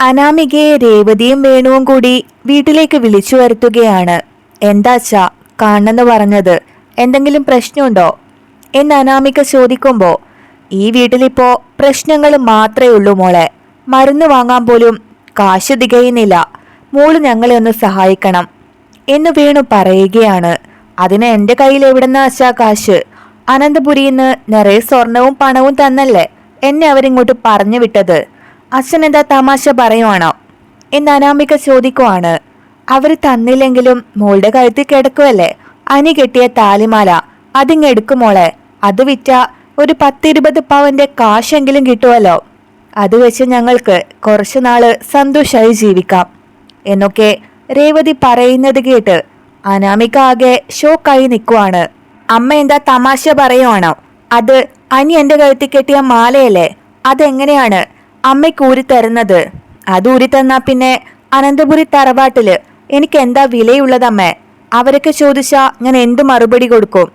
അനാമികയെ രേവതിയും വേണുവും കൂടി വീട്ടിലേക്ക് വിളിച്ചു വരുത്തുകയാണ്. എന്താച്ചാ കാണെന്ന് പറഞ്ഞത് എന്തെങ്കിലും പ്രശ്നമുണ്ടോ? എന്ന് അനാമിക ചോദിക്കുമ്പോൾ ഈ വീട്ടിലിപ്പോ പ്രശ്നങ്ങൾ മാത്രമേ ഉള്ളൂ മോളെ. മരുന്ന് വാങ്ങാൻ പോലും കാശ് തികയുന്നില്ല. മോൾ ഞങ്ങളെ ഒന്ന് സഹായിക്കണം എന്ന് വേണു പറയുകയാണ്. അതിന് എന്റെ കയ്യിൽ എവിടെന്നാ അച്ഛാ കാശ്? അനന്തപുരിയിൽ നിന്ന് നിറയെ സ്വർണവും പണവും തന്നല്ലേ? എന്നെ അവരിങ്ങോട്ട് പറഞ്ഞു വിട്ടത്. അച്ഛൻ എന്താ തമാശ പറയുവാണോ? എന്ന് അനാമിക ചോദിക്കുവാണ്. അവർ തന്നില്ലെങ്കിലും മോളുടെ കഴുത്തിൽ കിടക്കുമല്ലേ അനി കെട്ടിയ താലിമാല. അതിങ്ങെടുക്കുമോളെ അത് വിറ്റ ഒരു പത്തിരുപത് പവന്റെ കാശെങ്കിലും കിട്ടുമല്ലോ അത് വെച്ച് ഞങ്ങൾക്ക് കുറച്ചു നാൾ സന്തോഷമായി ജീവിക്കാം. എന്നൊക്കെ രേവതി പറയുന്നത് കേട്ട് അനാമിക ആകെ ഷോക്കായി നിൽക്കുവാണ് അമ്മ എന്താ തമാശ പറയുവാണോ? അത് അനി എന്റെ കഴുത്തിൽ കെട്ടിയ മാലയല്ലേ? അതെങ്ങനെയാണ്? അമ്മയ്ക്ക് ഊരി തരുന്നത്. അത് ഊരി തന്നാ പിന്നെ അനന്തപുരി തറവാട്ടിൽ എനിക്ക് എന്താ വിലയുള്ളതമ്മേ അവരൊക്കെ ചോദിച്ചാ ഞാൻ എന്തു മറുപടി കൊടുക്കും?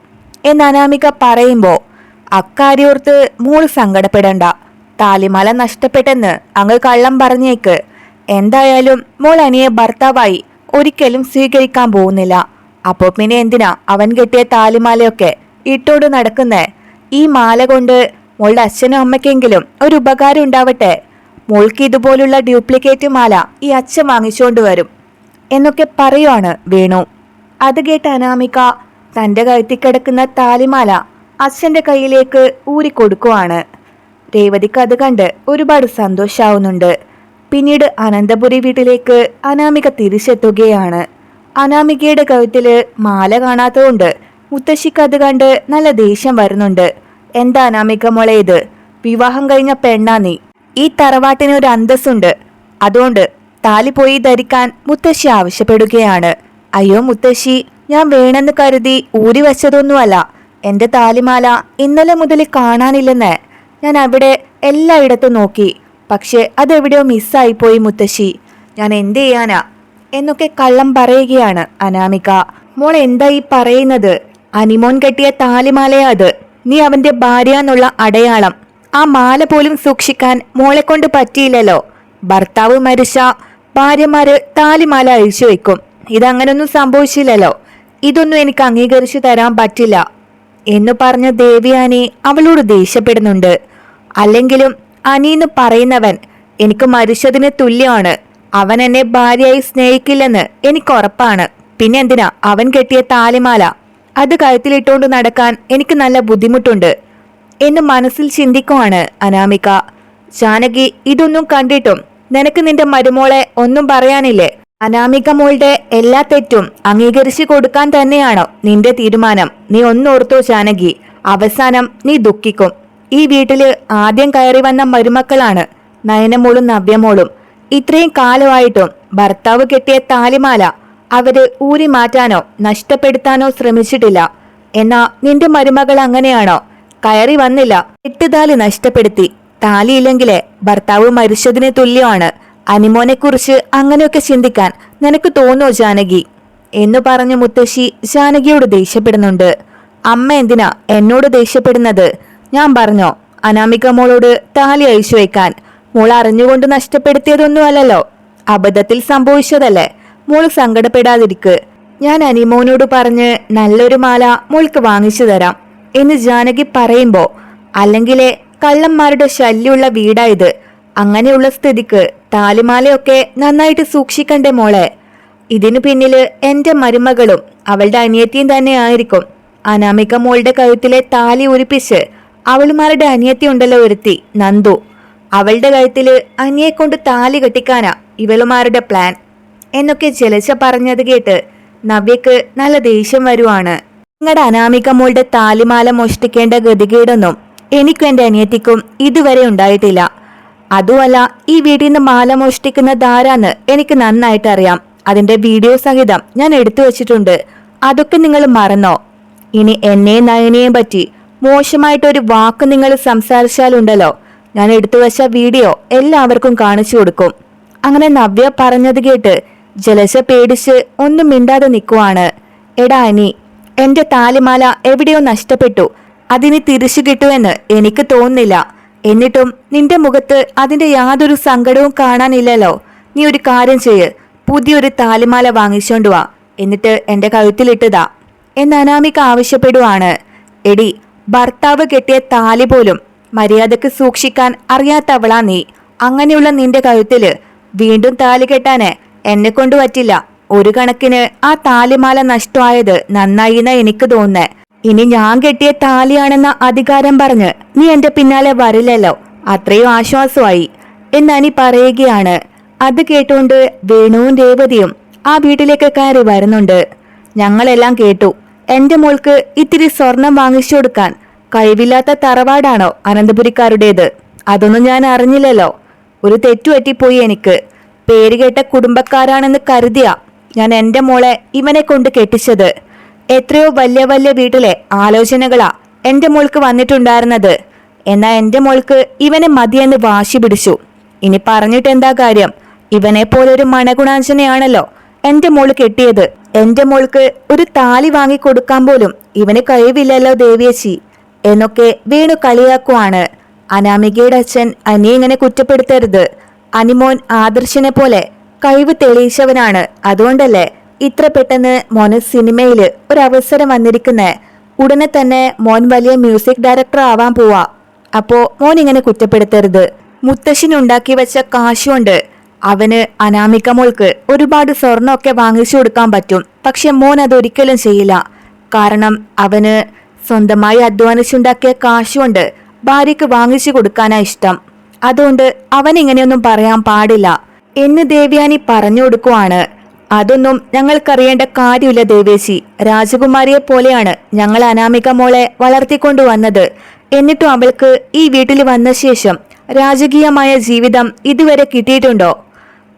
എന്ന് അനാമിക പറയുമ്പോ അക്കാര്യോർത്ത് മൂൾ സങ്കടപ്പെടണ്ട. താലിമാല നഷ്ടപ്പെട്ടെന്ന് അങ്ങ് കള്ളം പറഞ്ഞേക്ക്. എന്തായാലും മോൾ അനിയെ ഭർത്താവായി ഒരിക്കലും സ്വീകരിക്കാൻ പോകുന്നില്ല. അപ്പോ പിന്നെ എന്തിനാ അവൻ കെട്ടിയ താലിമാലയൊക്കെ ഇട്ടോട് നടക്കുന്നേ? ഈ മാല കൊണ്ട് മോളുടെ അച്ഛനും അമ്മയ്ക്കെങ്കിലും ഒരു ഉപകാരം ഉണ്ടാവട്ടെ. മോൾക്ക് ഇതുപോലുള്ള ഡ്യൂപ്ലിക്കേറ്റ് മാല ഈ അച്ഛൻ വാങ്ങിച്ചുകൊണ്ട് വരും. എന്നൊക്കെ പറയുവാണ് വേണു. അത് കേട്ട് അനാമിക തന്റെ കഴുത്തിൽ കിടക്കുന്ന താലിമാല അച്ഛന്റെ കയ്യിലേക്ക് ഊരിക്കൊടുക്കുവാണ്. രേവതിക്ക് അത് കണ്ട് ഒരുപാട് സന്തോഷാവുന്നുണ്ട്. പിന്നീട് അനന്തപുരി വീട്ടിലേക്ക് അനാമിക തിരിച്ചെത്തുകയാണ്. അനാമികയുടെ കഴുത്തിൽ മാല കാണാത്തതുകൊണ്ട് മുത്തശ്ശിക്ക് അത് കണ്ട് നല്ല ദേഷ്യം വരുന്നുണ്ട്. എന്താ അനാമിക മോളെ ഇത്? വിവാഹം കഴിഞ്ഞ പെണ്ണാ നീ. ഈ തറവാട്ടിന് ഒരു അന്തസ്സുണ്ട്. അതുകൊണ്ട് താലി പോയി ധരിക്കാൻ മുത്തശ്ശി ആവശ്യപ്പെടുകയാണ്. അയ്യോ മുത്തശ്ശി ഞാൻ വേണമെന്ന് കരുതി ഊരി വച്ചതൊന്നുമല്ല. എന്റെ താലിമാല ഇന്നലെ മുതൽ കാണാനില്ലെന്ന്. ഞാൻ അവിടെ എല്ലായിടത്തും നോക്കി. പക്ഷെ അതെവിടെയോ മിസ്സായിപ്പോയി മുത്തശ്ശി. ഞാൻ എന്ത് ചെയ്യാനാ? എന്നൊക്കെ കള്ളം പറയുകയാണ് അനാമിക. മോൾ എന്താ ഈ പറയുന്നത്? അനിമോൻ കെട്ടിയ താലിമാലയാ അത്. നീ അവന്റെ ഭാര്യ എന്നുള്ള അടയാളം. ആ മാല പോലും സൂക്ഷിക്കാൻ മോളെ കൊണ്ട് പറ്റിയില്ലല്ലോ. ഭർത്താവ് മരിച്ച ഭാര്യമാര് താലിമാല അഴിച്ചു വെക്കും. ഇതങ്ങനൊന്നും സംഭവിച്ചില്ലല്ലോ. ഇതൊന്നും എനിക്ക് അംഗീകരിച്ചു തരാൻ പറ്റില്ല. എന്ന് പറഞ്ഞ ദേവിയാനി അവളോട് ദേഷ്യപ്പെടുന്നുണ്ട്. അല്ലെങ്കിലും അനിന്ന് പറയുന്നവൻ എനിക്ക് മരിച്ചതിന് തുല്യമാണ്. അവൻ എന്നെ ഭാര്യയായി സ്നേഹിക്കില്ലെന്ന് എനിക്ക് ഉറപ്പാണ്. പിന്നെ എന്തിനാ? അവൻ കെട്ടിയ താലിമാല അത് കഴുത്തിലിട്ടുകൊണ്ട് നടക്കാൻ എനിക്ക് നല്ല ബുദ്ധിമുട്ടുണ്ട് എന്ന് മനസ്സിൽ ചിന്തിക്കുവാണ് അനാമിക. ജാനകി ഇതൊന്നും കണ്ടിട്ടും നിനക്ക് നിന്റെ മരുമോളെ ഒന്നും പറയാനില്ലേ? അനാമിക മോളുടെ എല്ലാ തെറ്റും അംഗീകരിച്ചു കൊടുക്കാൻ തന്നെയാണോ നിന്റെ തീരുമാനം? നീ ഒന്നോർത്തോ ജാനകി അവസാനം നീ ദുഃഖിക്കും. ഈ വീട്ടിൽ ആദ്യം കയറി വന്ന മരുമക്കളാണ് നയനമോളും നവ്യമോളും. ഇത്രയും കാലമായിട്ടും ഭർത്താവ് കെട്ടിയ താലിമാല അവർ ഊരി മാറ്റാനോ നഷ്ടപ്പെടുത്താനോ ശ്രമിച്ചിട്ടില്ല. എന്നാ നിന്റെ മരുമകൾ അങ്ങനെയാണോ? കയറി വന്നില്ല. എട്ടുതാലി നഷ്ടപ്പെടുത്തി. താലിയില്ലെങ്കിലേ ഭർത്താവ് മരിച്ചതിന് തുല്യമാണ്. അനിമോനെ കുറിച്ച് അങ്ങനെയൊക്കെ ചിന്തിക്കാൻ നിനക്ക് തോന്നോ ജാനകി? എന്നു പറഞ്ഞു മുത്തശ്ശി ജാനകിയോട് ദേഷ്യപ്പെടുന്നുണ്ട്. അമ്മ എന്തിനാ എന്നോട് ദേഷ്യപ്പെടുന്നത്? ഞാൻ പറഞ്ഞോ അനാമിക മോളോട് താലി അഴിച്ചു വയ്ക്കാൻ. മോൾ അറിഞ്ഞുകൊണ്ട് നഷ്ടപ്പെടുത്തിയതൊന്നും അല്ലല്ലോ. അബദ്ധത്തിൽ സംഭവിച്ചതല്ലേ? മോൾ സങ്കടപ്പെടാതിരിക്ക്. ഞാൻ അനിമോനോട് പറഞ്ഞ് നല്ലൊരു മാല മോൾക്ക് വാങ്ങിച്ചു തരാം. എന്ന് ജാനകി പറയുമ്പോ അല്ലെങ്കിലേ കള്ളന്മാരുടെ ശല്യമുള്ള വീടായത് അങ്ങനെയുള്ള സ്ഥിതിക്ക് താലിമാലയൊക്കെ നന്നായിട്ട് സൂക്ഷിക്കണ്ടേ മോളെ. ഇതിനു പിന്നിൽ എന്റെ മരുമകളും അവളുടെ അനിയത്തിയും തന്നെ ആയിരിക്കും. അനാമിക മോളുടെ കഴുത്തിലെ താലി ഉരിപ്പിച്ച് അവളുമാരുടെ അനിയത്തി ഉണ്ടല്ലോ ഒരുത്തി നന്ദു. അവളുടെ കഴുത്തിൽ അനിയെ കൊണ്ട് താലി കെട്ടിക്കാനാ ഇവളുമാരുടെ പ്ലാൻ. എന്നൊക്കെ ജലജ പറഞ്ഞത് കേട്ട് നവ്യക്ക് നല്ല ദേഷ്യം വരുവാണ്. നിങ്ങളുടെ അനാമിക മോളുടെ താലിമാല മോഷ്ടിക്കേണ്ട ഗതികേടൊന്നും എനിക്കും എന്റെ അനിയത്തിക്കും ഇതുവരെ ഉണ്ടായിട്ടില്ല. അതുമല്ല ഈ വീട്ടിൽ നിന്ന് മാല മോഷ്ടിക്കുന്ന ധാരാന്ന് എനിക്ക് നന്നായിട്ട് അറിയാം. അതിന്റെ വീഡിയോ സഹിതം ഞാൻ എടുത്തു വെച്ചിട്ടുണ്ട്. അതൊക്കെ നിങ്ങൾ മറന്നോ? ഇനി എന്നെയും നയനെയും പറ്റി മോശമായിട്ടൊരു വാക്ക് നിങ്ങൾ സംസാരിച്ചാലുണ്ടല്ലോ. ഞാൻ എടുത്തു വെച്ച വീഡിയോ എല്ലാവർക്കും കാണിച്ചു കൊടുക്കും. അങ്ങനെ നവ്യ പറഞ്ഞത് കേട്ട് ജലജ പേടിച്ച് ഒന്നും മിണ്ടാതെ നിൽക്കുവാണ് എടാ അനി എന്റെ താലിമാല എവിടെയോ നഷ്ടപ്പെട്ടു. അതിനി തിരിച്ചു കിട്ടുമെന്ന് എനിക്ക് തോന്നുന്നില്ല. എന്നിട്ടും നിന്റെ മുഖത്ത് അതിന്റെ യാതൊരു സങ്കടവും കാണാനില്ലല്ലോ. നീ ഒരു കാര്യം ചെയ്യ്. പുതിയൊരു താലിമാല വാങ്ങിച്ചോണ്ട് വാ. എന്നിട്ട് എന്റെ കഴുത്തിലിട്ടതാ. എന്ന് അനാമിക ആവശ്യപ്പെടുവാണ്. എടി ഭർത്താവ് കെട്ടിയ താലി പോലും മര്യാദയ്ക്ക് സൂക്ഷിക്കാൻ അറിയാത്തവളാ നീ. അങ്ങനെയുള്ള നിന്റെ കഴുത്തിൽ വീണ്ടും താലി കെട്ടാന് എന്നെ കൊണ്ട് പറ്റില്ല. ഒരു കണക്കിന് ആ താലിമാല നഷ്ടമായത് നന്നായി എന്നാ എനിക്ക് തോന്നുന്നേ. ഇനി ഞാൻ കെട്ടിയ താലിയാണെന്ന അധികാരം പറഞ്ഞ് നീ എന്റെ പിന്നാലെ വരില്ലല്ലോ. അത്രയും ആശ്വാസമായി. എന്നനി പറയുകയാണ്. അത് കേട്ടുകൊണ്ട് വേണുവും രേവതിയും ആ വീട്ടിലേക്ക് കയറി വരുന്നുണ്ട്. ഞങ്ങളെല്ലാം കേട്ടു. എന്റെ മോൾക്ക് ഇത്തിരി സ്വർണം വാങ്ങിച്ചു കൊടുക്കാൻ കഴിവില്ലാത്ത തറവാടാണോ അനന്തപുരിക്കാരുടേത്? അതൊന്നും ഞാൻ അറിഞ്ഞില്ലല്ലോ. ഒരു തെറ്റുപറ്റിപ്പോയി എനിക്ക്. പേരുകേട്ട കുടുംബക്കാരാണെന്ന് കരുതിയ ഞാൻ എന്റെ മോളെ ഇവനെ കൊണ്ട് കെട്ടിച്ചത്. എത്രയോ വലിയ വലിയ വീട്ടിലെ ആലോചനകളാ എന്റെ മോൾക്ക് വന്നിട്ടുണ്ടായിരുന്നത്. എന്നാൽ എന്റെ മോൾക്ക് ഇവനെ മതിയെന്ന് വാശി പിടിച്ചു. ഇനി പറഞ്ഞിട്ട് എന്താ കാര്യം? ഇവനെ പോലൊരു മണഗുണാഞ്ചനെയാണല്ലോ എന്റെ മോൾ കെട്ടിയത്. എന്റെ മോൾക്ക് ഒരു താലി വാങ്ങി കൊടുക്കാൻ പോലും ഇവന് കഴിവില്ലല്ലോ ദേവിയച്ചി. എന്നൊക്കെ വീണു കളിയാക്കുവാണ്. അനാമികയുടെ അച്ഛൻ അനിയെ ഇങ്ങനെ കുറ്റപ്പെടുത്തരുത്. അനിമോൻ ആദർശനെ പോലെ കഴിവ് തെളിയിച്ചവനാണ്. അതുകൊണ്ടല്ലേ ഇത്ര പെട്ടെന്ന് മോന് സിനിമയിൽ ഒരു അവസരം വന്നിരിക്കുന്നേ. ഉടനെ തന്നെ മോൻ വലിയ മ്യൂസിക് ഡയറക്ടർ ആവാൻ പോവാ. അപ്പോ മോൻ ഇങ്ങനെ കുറ്റപ്പെടുത്തരുത്. മുത്തശ്ശിന് ഉണ്ടാക്കി വെച്ച കാശുകൊണ്ട് അവന് അനാമിക മോൾക്ക് ഒരുപാട് സ്വർണമൊക്കെ വാങ്ങിച്ചു കൊടുക്കാൻ പറ്റും. പക്ഷെ മോൻ അതൊരിക്കലും ചെയ്യില്ല. കാരണം അവന് സ്വന്തമായി അധ്വാനിച്ചുണ്ടാക്കിയ കാശുകൊണ്ട് ഭാര്യയ്ക്ക് വാങ്ങിച്ചു കൊടുക്കാനാ ഇഷ്ടം. അതുകൊണ്ട് അവൻ ഇങ്ങനെയൊന്നും പറയാൻ പാടില്ല. എന്ന് ദേവ്യാനി പറഞ്ഞു കൊടുക്കുവാണ്. അതൊന്നും ഞങ്ങൾക്കറിയേണ്ട കാര്യമില്ല ദേവേശി. രാജകുമാരിയെ പോലെയാണ് ഞങ്ങൾ അനാമിക മോളെ വളർത്തിക്കൊണ്ടുവന്നത്. എന്നിട്ടും അവൾക്ക് ഈ വീട്ടിൽ വന്ന ശേഷം രാജകീയമായ ജീവിതം ഇതുവരെ കിട്ടിയിട്ടുണ്ടോ?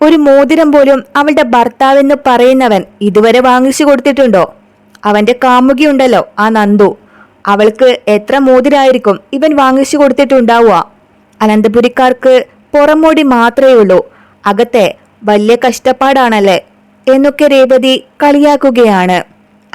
ഒരു മോതിരം പോലും അവളുടെ ഭർത്താവെന്ന് പറയുന്നവൻ ഇതുവരെ വാങ്ങിച്ചു കൊടുത്തിട്ടുണ്ടോ? അവന്റെ കാമുകിയുണ്ടല്ലോ ആ നന്ദു. അവൾക്ക് എത്ര മോതിരായിരിക്കും ഇവൻ വാങ്ങിച്ചു കൊടുത്തിട്ടുണ്ടാവുക? അനന്തപുരിക്കാർക്ക് പുറമോടി മാത്രമേ ഉള്ളൂ. അകത്തെ വലിയ കഷ്ടപ്പാടാണല്ലേ? എന്നൊക്കെ രേവതി കളിയാക്കുകയാണ്.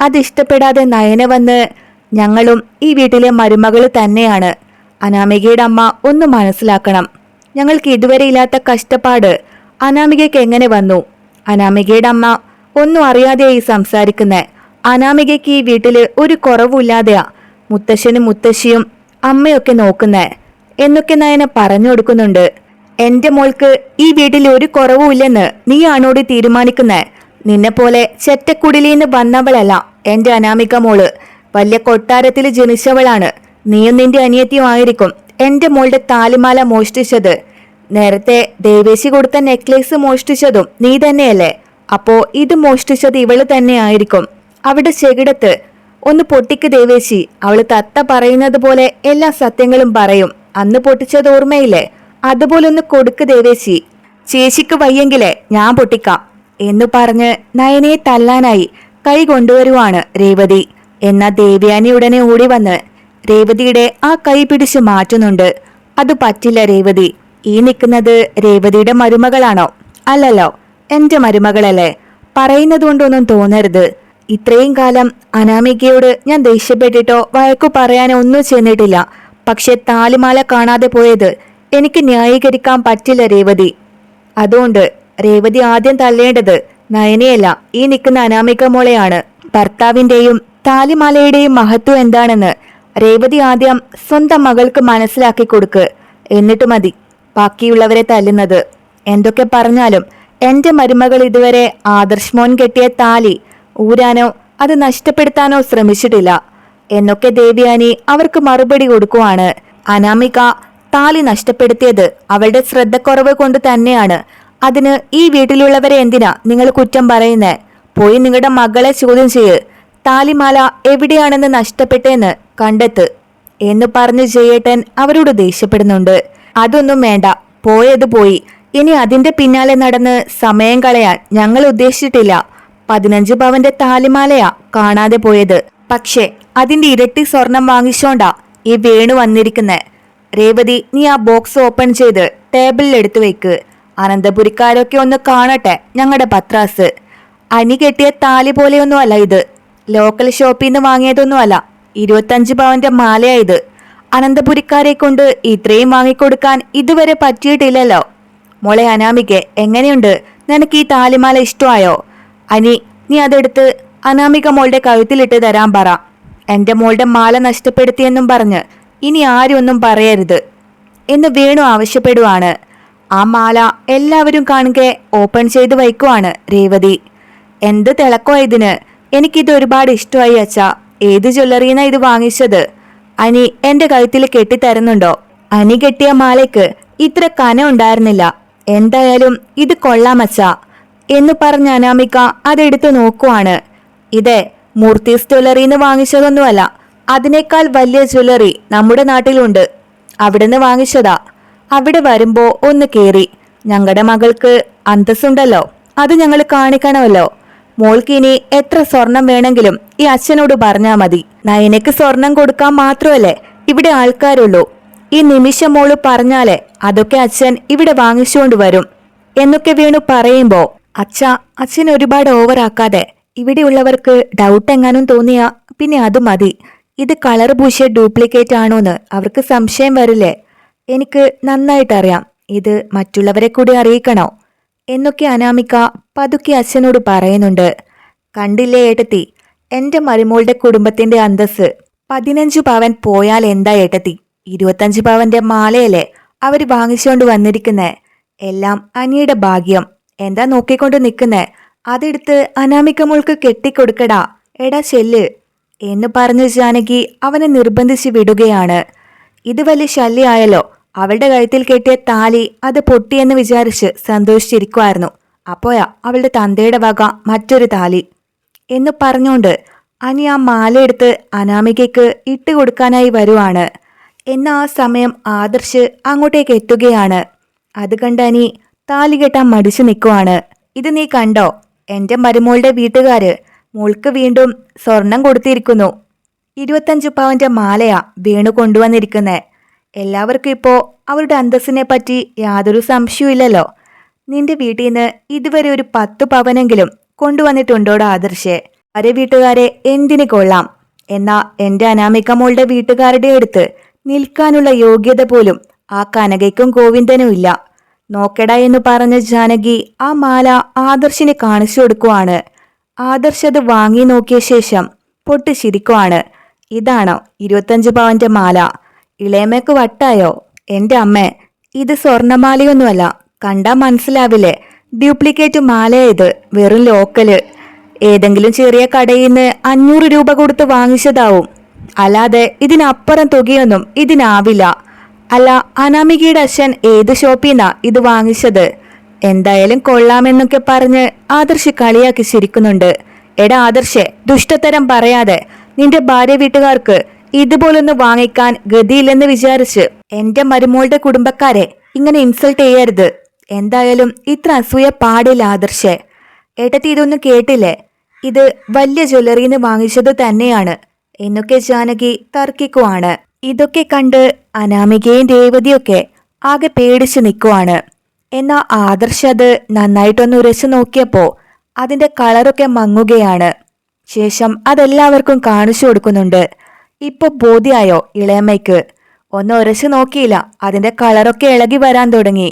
അതിഷ്ടപ്പെടാതെ നയന വന്ന് ഞങ്ങളും ഈ വീട്ടിലെ മരുമകൾ തന്നെയാണ്. അനാമികയുടെ അമ്മ ഒന്ന് മനസ്സിലാക്കണം. ഞങ്ങൾക്ക് ഇതുവരെ ഇല്ലാത്ത കഷ്ടപ്പാട് അനാമികയ്ക്ക് എങ്ങനെ വന്നു? അനാമികയുടെ അമ്മ ഒന്നും അറിയാതെയായി സംസാരിക്കുന്നത് അനാമികയ്ക്ക് ഈ വീട്ടിൽ ഒരു കുറവുമില്ലാതെയാ മുത്തശ്ശനും മുത്തശ്ശിയും അമ്മയൊക്കെ നോക്കുന്നേ. എന്നൊക്കെ നയന പറഞ്ഞു കൊടുക്കുന്നുണ്ട്. എന്റെ മോൾക്ക് ഈ വീട്ടിൽ ഒരു കുറവുമില്ലെന്ന് നിന്നെ പോലെ ചെറ്റക്കുടിലിന്ന് വന്നവളല്ല എന്റെ അനാമിക മോൾ. വലിയ കൊട്ടാരത്തിൽ ജനിച്ചവളാണ്. നീയും നിന്റെ അനിയത്തിയുമായിരിക്കും എന്റെ മോളുടെ താലിമാല മോഷ്ടിച്ചത്. നേരത്തെ ദേവേശി കൊടുത്ത നെക്ലേസ് മോഷ്ടിച്ചതും നീ തന്നെയല്ലേ. അപ്പോ ഇത് മോഷ്ടിച്ചത് ഇവൾ തന്നെ ആയിരിക്കും. അവിടെ ചെകിടത്ത് ഒന്ന് പൊട്ടിക്ക് ദേവേശി. അവൾ തത്ത പറയുന്നത് പോലെ എല്ലാ സത്യങ്ങളും പറയും. അന്ന് പൊട്ടിച്ചത് ഓർമ്മയില്ലേ? അതുപോലൊന്ന് കൊടുക്ക് ദേവേശി. ചേച്ചിക്ക് വയ്യെങ്കിലേ ഞാൻ പൊട്ടിക്കാം എന്നു പറഞ്ഞ് നയനയെ തല്ലാനായി കൈ കൊണ്ടുവരുവാണ് രേവതി. എന്നാ ദേവ്യാനി ഉടനെ ഓടി വന്ന് രേവതിയുടെ ആ കൈ പിടിച്ച് മാറ്റുന്നുണ്ട്. അത് പറ്റില്ല രേവതി. ഈ നിൽക്കുന്നത് രേവതിയുടെ മരുമകളാണോ? അല്ലല്ലോ എന്റെ മരുമകളല്ലേ. പറയുന്നത് കൊണ്ടൊന്നും തോന്നരുത്. ഇത്രയും കാലം അനാമികയോട് ഞാൻ ദേഷ്യപ്പെട്ടിട്ടോ വഴക്കു പറയാനോ ഒന്നും ചെന്നിട്ടില്ല. പക്ഷെ താലിമാല കാണാതെ പോയത് എനിക്ക് ന്യായീകരിക്കാൻ പറ്റില്ല രേവതി. അതുകൊണ്ട് രേവതി ആദ്യം തള്ളേണ്ടത് നയനയല്ല. ഈ നിൽക്കുന്ന അനാമിക മോളെയാണ്. ഭർത്താവിന്റെയും താലിമാലയുടെയും മഹത്വം എന്താണെന്ന് രേവതി ആദ്യം സ്വന്തം മകൾക്ക് മനസ്സിലാക്കി കൊടുക്ക്. എന്നിട്ട് മതി. ബാക്കിയുള്ളവരെ തല്ലുന്നത്. എന്തൊക്കെ പറഞ്ഞാലും എന്റെ മരുമകൾ ഇതുവരെ ആദർശ് മോൻ കെട്ടിയ താലി ഊരാനോ അത് നഷ്ടപ്പെടുത്താനോ ശ്രമിച്ചിട്ടില്ല. എന്നൊക്കെ ദേവ്യാനി അവർക്ക് മറുപടി കൊടുക്കുവാണ്. അനാമിക താലി നഷ്ടപ്പെടുത്തിയത് അവളുടെ ശ്രദ്ധക്കുറവ് കൊണ്ട് തന്നെയാണ്. അതിന് ഈ വീട്ടിലുള്ളവരെ എന്തിനാ നിങ്ങൾ കുറ്റം പറയുന്നേ? പോയി നിങ്ങളുടെ മകളെ ചോദ്യം ചെയ്യ്. താലിമാല എവിടെയാണെന്ന് നഷ്ടപ്പെട്ടെന്ന് കണ്ടെത്ത്. എന്ന് പറഞ്ഞ് ജയേട്ടൻ അവരോട് ദേഷ്യപ്പെടുന്നുണ്ട്. അതൊന്നും വേണ്ട. പോയത് പോയി. ഇനി അതിന്റെ പിന്നാലെ നടന്ന് സമയം കളയാൻ ഞങ്ങൾ ഉദ്ദേശിച്ചിട്ടില്ല. പതിനഞ്ച് പവന്റെ താലിമാലയാ കാണാതെ പോയത്. പക്ഷേ അതിന്റെ ഇരട്ടി സ്വർണം വാങ്ങിച്ചോണ്ടാ ഈ വേണു വന്നിരിക്കുന്നെ. രേവതി നീ ആ ബോക്സ് ഓപ്പൺ ചെയ്ത് ടേബിളിൽ എടുത്തു വെക്ക്. അനന്തപുരിക്കാരൊക്കെ ഒന്ന് കാണട്ടെ ഞങ്ങളുടെ പത്രാസ്. അനി കെട്ടിയ താലി പോലെയൊന്നുമല്ല ഇത്. ലോക്കൽ ഷോപ്പിൽ നിന്ന് വാങ്ങിയതൊന്നുമല്ല. ഇരുപത്തഞ്ച് പവന്റെ മാലയായത് അനന്തപുരിക്കാരെ കൊണ്ട് ഇത്രയും വാങ്ങിക്കൊടുക്കാൻ ഇതുവരെ പറ്റിയിട്ടില്ലല്ലോ. മോളെ അനാമിക്ക് എങ്ങനെയുണ്ട്? നിനക്ക് ഈ താലിമാല ഇഷ്ടമായോ? അനി നീ അതെടുത്ത് അനാമിക മോളുടെ കഴുത്തിലിട്ട് തരാൻ പറ. എന്റെ മോളുടെ മാല നഷ്ടപ്പെടുത്തിയെന്നും പറഞ്ഞ് ഇനി ആരും ഒന്നും പറയരുത് എന്ന് വേണു ആവശ്യപ്പെടുവാണ്. ആ മാല എല്ലാവരും കാണുക ഓപ്പൺ ചെയ്ത് വയ്ക്കുവാണ് രേവതി. എന്ത് തിളക്കോ ഇതിന്? എനിക്കിത് ഒരുപാട് ഇഷ്ടമായി അച്ഛ. ഏത് ജ്വല്ലറിന്നാ ഇത് വാങ്ങിച്ചത്? അനി എന്റെ കഴുത്തിൽ കെട്ടിത്തരുന്നുണ്ടോ? അനി കെട്ടിയ മാലയ്ക്ക് ഇത്ര കന ഉണ്ടായിരുന്നില്ല. എന്തായാലും ഇത് കൊള്ളാം അച്ഛ എന്ന് പറഞ്ഞ അനാമിക അതെടുത്ത് നോക്കുവാണ്. ഇതെ മൂർത്തീസ് ജ്വല്ലറിന്ന് വാങ്ങിച്ചതൊന്നുമല്ല. അതിനേക്കാൾ വലിയ ജ്വല്ലറി നമ്മുടെ നാട്ടിലുണ്ട്. അവിടുന്ന് വാങ്ങിച്ചതാ. അവിടെ വരുമ്പോ ഒന്ന് കേറി. ഞങ്ങളുടെ മകൾക്ക് അന്തസ്സുണ്ടല്ലോ. അത് ഞങ്ങൾ കാണിക്കണമല്ലോ. മോൾക്ക് ഇനി എത്ര സ്വർണം വേണമെങ്കിലും ഈ അച്ഛനോട് പറഞ്ഞാ മതി. നയനക്ക് സ്വർണം കൊടുക്കാൻ മാത്രമല്ലേ ഇവിടെ ആൾക്കാരുള്ളൂ. ഈ നിമിഷം മോൾ പറഞ്ഞാലേ അതൊക്കെ അച്ഛൻ ഇവിടെ വാങ്ങിച്ചുകൊണ്ട് വരും. എന്നൊക്കെ വീണു പറയുമ്പോ അച്ഛ അച്ഛൻ ഒരുപാട് ഓവറാക്കാതെ ഇവിടെയുള്ളവർക്ക് ഡൗട്ട് എങ്ങാനും തോന്നിയാ പിന്നെ അത് മതി. ഇത് കളർ പൂശിയ ഡ്യൂപ്ലിക്കേറ്റ് ആണോന്ന് അവർക്ക് സംശയം വരില്ലേ? എനിക്ക് നന്നായിട്ടറിയാം. ഇത് മറ്റുള്ളവരെ കൂടി അറിയിക്കണോ? എന്നൊക്കെ അനാമിക പതുക്കെ അച്ഛനോട് പറയുന്നുണ്ട്. കണ്ടില്ലേ ഏട്ടത്തി എന്റെ മരുമോളുടെ കുടുംബത്തിന്റെ അന്തസ് പതിനഞ്ചു പവൻ പോയാൽ എന്താ ഏട്ടത്തി? ഇരുപത്തഞ്ച് പവന്റെ മാലയല്ലേ അവർ വാങ്ങിച്ചുകൊണ്ട് വന്നിരിക്കുന്നേ? എല്ലാം അനിയുടെ ഭാഗ്യം. എന്താ നോക്കിക്കൊണ്ട് നിൽക്കുന്നേ അതെടുത്ത് അനാമിക മോൾക്ക് കെട്ടിക്കൊടുക്കടാ. എടാ ചെല്ല് എന്ന് പറഞ്ഞ് ജാനകി അവനെ നിർബന്ധിച്ച് വിടുകയാണ്. ഇത് വലിയ ശല്യമായല്ലോ അവളുടെ കഴുത്തിൽ കെട്ടിയ താലി അത് പൊട്ടിയെന്ന് വിചാരിച്ച് സന്തോഷിച്ചിരിക്കുമായിരുന്നു അപ്പോയാ അവളുടെ തന്തയുടെ വക മറ്റൊരു താലി. എന്ന് പറഞ്ഞുകൊണ്ട് അനി ആ മാലയെടുത്ത് അനാമികയ്ക്ക് ഇട്ട് കൊടുക്കാനായി വരുവാണ്. എന്ന ആ സമയം ആദർശ് അങ്ങോട്ടേക്ക് എത്തുകയാണ്. അത് കണ്ട് അനി താലി കെട്ടാൻ മടിച്ചു നിൽക്കുവാണ്. ഇത് നീ കണ്ടോ? എന്റെ മരുമോളുടെ വീട്ടുകാര് മോൾക്ക് വീണ്ടും സ്വർണം കൊടുത്തിരിക്കുന്നു. ഇരുപത്തഞ്ച് പവന്റെ മാലയാ വീണു കൊണ്ടുവന്നിരിക്കുന്നത് എല്ലാവർക്കും ഇപ്പോ അവരുടെ അന്തസ്സിനെ പറ്റി യാതൊരു സംശയവുമില്ലല്ലോ. നിന്റെ വീട്ടിൽ നിന്ന് ഇതുവരെ ഒരു പത്ത് പവനെങ്കിലും കൊണ്ടുവന്നിട്ടുണ്ടോടാ ആദർശേ? അരെ വീട്ടുകാരെ എന്തിനു കൊള്ളാം? എന്നാ എന്റെ അനാമിക മോളുടെ വീട്ടുകാരുടെ അടുത്ത് നിൽക്കാനുള്ള യോഗ്യത പോലും ആ കനകയ്ക്കും ഗോവിന്ദനും ഇല്ല. നോക്കടാ എന്ന് പറഞ്ഞ ജാനകി ആ മാല ആദർശിന് കാണിച്ചു കൊടുക്കുവാണ്. ആദർശ് അത് വാങ്ങി നോക്കിയ ശേഷം പൊട്ടി ചിരിക്കുവാണ്. ഇതാണോ ഇരുപത്തഞ്ച് പവന്റെ മാല? ഇളയമ്മക്ക് വട്ടായോ? എന്റെ അമ്മ ഇത് സ്വർണമാലയൊന്നുമല്ല. കണ്ടാ മനസ്സിലാവില്ലേ? ഡ്യൂപ്ലിക്കേറ്റ് മാല ഇത്. വെറും ലോക്കൽ. ഏതെങ്കിലും ചെറിയ കടയിൽ നിന്ന് അഞ്ഞൂറ് രൂപ കൊടുത്ത് വാങ്ങിച്ചതാവും. അല്ലാതെ ഇതിനപ്പുറം തുകയൊന്നും ഇതിനാവില്ല. അല്ല അനാമികയുടെ അച്ഛൻ ഏത് ഷോപ്പിന്നാ ഇത് വാങ്ങിച്ചത്? എന്തായാലും കൊള്ളാമെന്നൊക്കെ പറഞ്ഞ് ആദർശ് കളിയാക്കി ചിരിക്കുന്നുണ്ട്. എടാ ആദർശെ ദുഷ്ടത്തരം പറയാതെ നിന്റെ ഭാര്യ വീട്ടുകാർക്ക് ഇതുപോലൊന്ന് വാങ്ങിക്കാൻ ഗതിയില്ലെന്ന് വിചാരിച്ച് എന്റെ മരുമോളുടെ കുടുംബക്കാരെ ഇങ്ങനെ ഇൻസൾട്ട് ചെയ്യരുത്. എന്തായാലും ഇത്ര അസൂയ പാടില്ല ആദർശെ. ഏട്ടത്തി ഇതൊന്നും കേട്ടില്ലേ? ഇത് വലിയ ജ്വല്ലറിന്ന് വാങ്ങിച്ചത് തന്നെയാണ്. എന്നൊക്കെ ജാനകി തർക്കിക്കുവാണ്. ഇതൊക്കെ കണ്ട് അനാമികയും രേവതിയൊക്കെ ആകെ പേടിച്ചു നിൽക്കുവാണ് എന്നാ ആദർശ് അത് നന്നായിട്ടൊന്ന് ഉരച്ചു നോക്കിയപ്പോ അതിന്റെ കളറൊക്കെ മങ്ങുകയാണ്. ശേഷം അതെല്ലാവർക്കും കാണിച്ചു കൊടുക്കുന്നുണ്ട്. ഇപ്പൊ ബോധ്യായോ ഇളയമ്മയ്ക്ക്? ഒന്ന് ഉരച്ചു നോക്കിയില്ല അതിന്റെ കളറൊക്കെ ഇളകി വരാൻ തുടങ്ങി.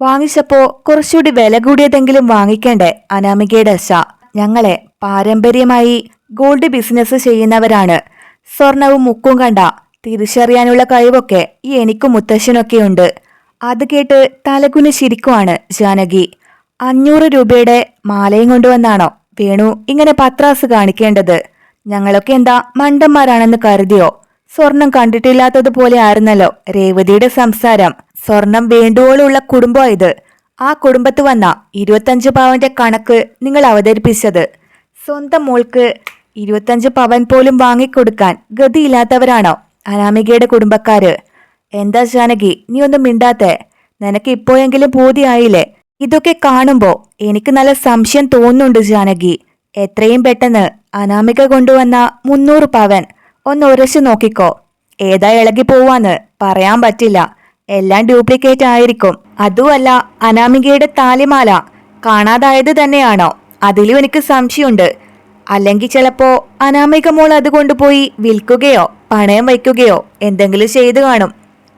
വാങ്ങിച്ചപ്പോ കുറച്ചുകൂടി വില കൂടിയതെങ്കിലും വാങ്ങിക്കണ്ടേ അനാമികയുടെ അശ ഞങ്ങളെ പാരമ്പര്യമായി ഗോൾഡ് ബിസിനസ് ചെയ്യുന്നവരാണ്. സ്വർണവും മുക്കും കണ്ട തിരിച്ചറിയാനുള്ള കഴിവൊക്കെ ഈ എനിക്കും മുത്തശ്ശനൊക്കെയുണ്ട്. അത് കേട്ട് തലകുനി ചിരിക്കുവാണ് ജാനകി. അഞ്ഞൂറ് രൂപയുടെ മാലയും കൊണ്ടുവന്നാണോ വേണു ഇങ്ങനെ പത്രാസ് കാണിക്കേണ്ടത്? ഞങ്ങളൊക്കെ എന്താ മണ്ടന്മാരാണെന്ന് കരുതിയോ? സ്വർണം കണ്ടിട്ടില്ലാത്തതുപോലെ ആയിരുന്നല്ലോ രേവതിയുടെ സംസാരം. സ്വർണം വേണ്ടുവോളുള്ള കുടുംബം ഇത്. ആ കുടുംബത്ത് വന്ന ഇരുപത്തഞ്ച് പവന്റെ കണക്ക് നിങ്ങൾ അവതരിപ്പിച്ചത്. സ്വന്തം മോൾക്ക് ഇരുപത്തഞ്ച് പവൻ പോലും വാങ്ങിക്കൊടുക്കാൻ ഗതിയില്ലാത്തവരാണോ? അനാമികയുടെ കുടുംബക്കാര് എന്താ ജാനകി നീ ഒന്നും മിണ്ടാത്തെ? നിനക്ക് ഇപ്പോഴെങ്കിലും ബോധിയായില്ലേ ഇതൊക്കെ കാണുമ്പോ എനിക്ക് നല്ല സംശയം തോന്നുന്നുണ്ട് ജാനകി. എത്രയും പെട്ടെന്ന് അനാമിക കൊണ്ടുവന്ന മുന്നൂറ് പവൻ ഒന്ന് ഉരച്ചു നോക്കിക്കോ. ഏതാ ഇളകി പോവാന്ന് പറയാൻ പറ്റില്ല. എല്ലാം ഡ്യൂപ്ലിക്കേറ്റ് ആയിരിക്കും. അതുമല്ല അനാമികയുടെ താലിമാല കാണാതായത് തന്നെയാണോ? അതിലും എനിക്ക് സംശയമുണ്ട്. അല്ലെങ്കിൽ ചിലപ്പോ അനാമിക മോൾ അത് കൊണ്ടുപോയി വിൽക്കുകയോ പണയം വയ്ക്കുകയോ എന്തെങ്കിലും ചെയ്തു കാണും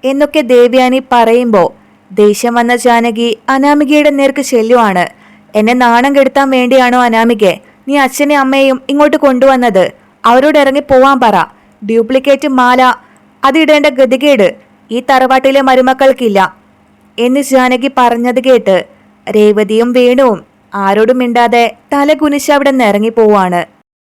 എന്നൊക്കെ ദേവ്യാനി പറയുമ്പോ ദേഷ്യം വന്ന ജാനകി അനാമികയുടെ നേർക്ക് ചെല്ലുവാണ്. എന്നെ നാണം കെടുത്താൻ വേണ്ടിയാണോ അനാമികെ? നീ അച്ഛനെയും അമ്മയെയും ഇങ്ങോട്ട് കൊണ്ടുവന്നത്. അവരോട് ഇറങ്ങി പോവാൻ പറ. ഡ്യൂപ്ലിക്കേറ്റ് മാല അതിടേണ്ട ഗതികേട് ഈ തറവാട്ടിലെ മരുമക്കൾക്കില്ല. എന്ന് ജാനകി പറഞ്ഞത് കേട്ട് രേവതിയും വേണുവും ആരോടും മിണ്ടാതെ തല അവിടെ നിന്ന് ഇറങ്ങിപ്പോവാണ്